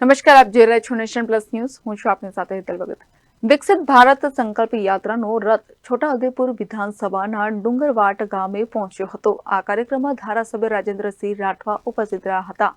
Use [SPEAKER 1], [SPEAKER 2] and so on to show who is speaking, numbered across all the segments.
[SPEAKER 1] નમસ્કાર, આપ જોઈ રહ્યા છો નેશન પ્લસ ન્યૂઝ. હું છું આપની સાથે હેતલ ભગત. વિકસિત ભારત સંકલ્પ યાત્રાનો રથ છોટાઉદેપુર વિધાનસભાના ડુંગરવાટ ગામે પહોંચ્યો હતો. આ કાર્યક્રમમાં ધારાસભ્ય રાજેન્દ્રસિંહ રાઠવા ઉપસ્થિત રહ્યા હતા.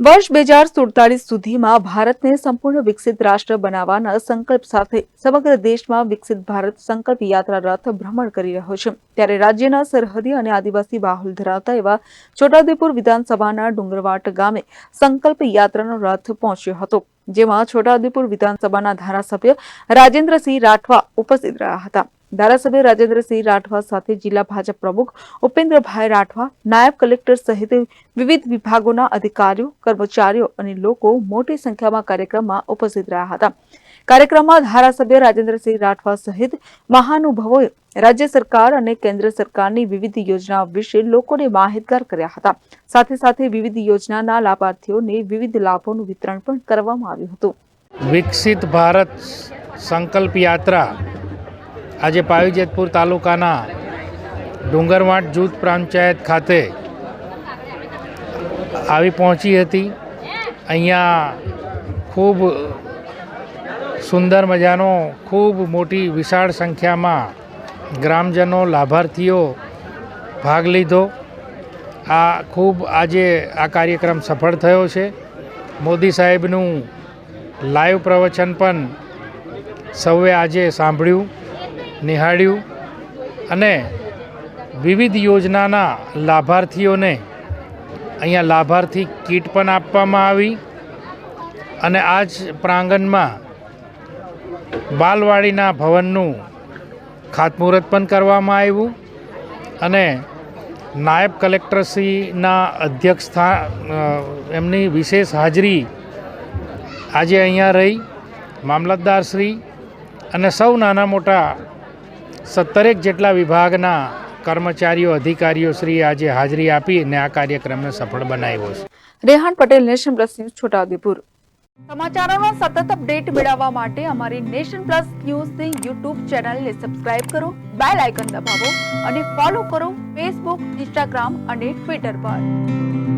[SPEAKER 1] વર્ષ બે હજાર સુડતાલીસ સુધીમાં ભારતને સંપૂર્ણ વિકસિત રાષ્ટ્ર બનાવવાના સંકલ્પ સાથે સમગ્ર દેશમાં વિકસિત ભારત સંકલ્પ યાત્રા રથ ભ્રમણ કરી રહ્યો છે. ત્યારે રાજ્યના સરહદી અને આદિવાસી બાહુલ ધરાવતા એવા છોટાઉદેપુર વિધાનસભાના ડુંગરવાટ ગામે સંકલ્પ યાત્રાનો રથ પહોંચ્યો હતો, જેમાં છોટાઉદેપુર વિધાનસભાના ધારાસભ્ય રાજેન્દ્રસિંહ રાઠવા ઉપસ્થિત રહ્યા હતા. ધારાસભ્ય રાજેન્દ્રસિંહ રાઠવા સાથે જિલ્લા ભાજપ પ્રમુખ ઉપેન્દ્રભાઈ રાઠવા, નાયબ કલેક્ટર સહિત વિવિધ વિભાગોના અધિકારીઓ, કર્મચારીઓ અને લોકો મોટી સંખ્યામાં કાર્યક્રમમાં ઉપસ્થિત રહ્યા હતા. કાર્યક્રમમાં ધારાસભ્ય રાજેન્દ્રસિંહ રાઠવા સહિત મહાનુભાવોએ રાજ્ય સરકાર અને કેન્દ્ર સરકારની વિવિધ યોજનાઓ વિશે લોકોને માહિતગાર કર્યા હતા. સાથે સાથે વિવિધ યોજનાના લાભાર્થીઓને વિવિધ લાભોનું વિતરણ પણ કરવામાં આવ્યું હતું.
[SPEAKER 2] વિકસિત ભારત સંકલ્પ યાત્રા આજે પાવીજેતપુર તાલુકાના ડુંગરવાટ જૂથ પંચાયત ખાતે આવી પહોંચી હતી. અહીંયા ખૂબ સુંદર મજાનો, ખૂબ મોટી વિશાળ સંખ્યામાં ગ્રામજનો, લાભાર્થીઓ ભાગ લીધો. આ ખૂબ આજે આ કાર્યક્રમ સફળ થયો છે. મોદી સાહેબનું લાઈવ પ્રવચન પણ સૌએ આજે સાંભળ્યું. નિહાળ્યું અને વિવિધ યોજનાના લાભાર્થીઓને અહીંયા લાભાર્થી કીટ પણ આપવામાં આવી અને આ જ પ્રાંગણમાં બાલવાડીના ભવનનું ખાતમુહૂર્ત પણ કરવામાં આવ્યું અને નાયબ કલેક્ટરશ્રીના અધ્યક્ષ સ્થા એમની વિશેષ હાજરી આજે અહીંયા રહી. મામલતદારશ્રી અને સૌ નાના મોટા સત્તરેક જેટલા વિભાગના કર્મચારીઓ અધિકારીઓ શ્રી આજે હાજરી આપી અને આ કાર્યક્રમને સફળ બનાવ્યો છે.
[SPEAKER 1] Rehan Patel nation plus news Chhota Udepur. સમાચારોનો સતત અપડેટ મેળવવા માટે અમારી નેશન પ્લસ ન્યૂઝની યુટ્યુબ ચેનલને સબસ્ક્રાઇબ કરો બેલ આઇકન દબાવો અને ફોલો કરો ફેસબુક ઇન્સ્ટાગ્રામ અને ટ્વિટર પર.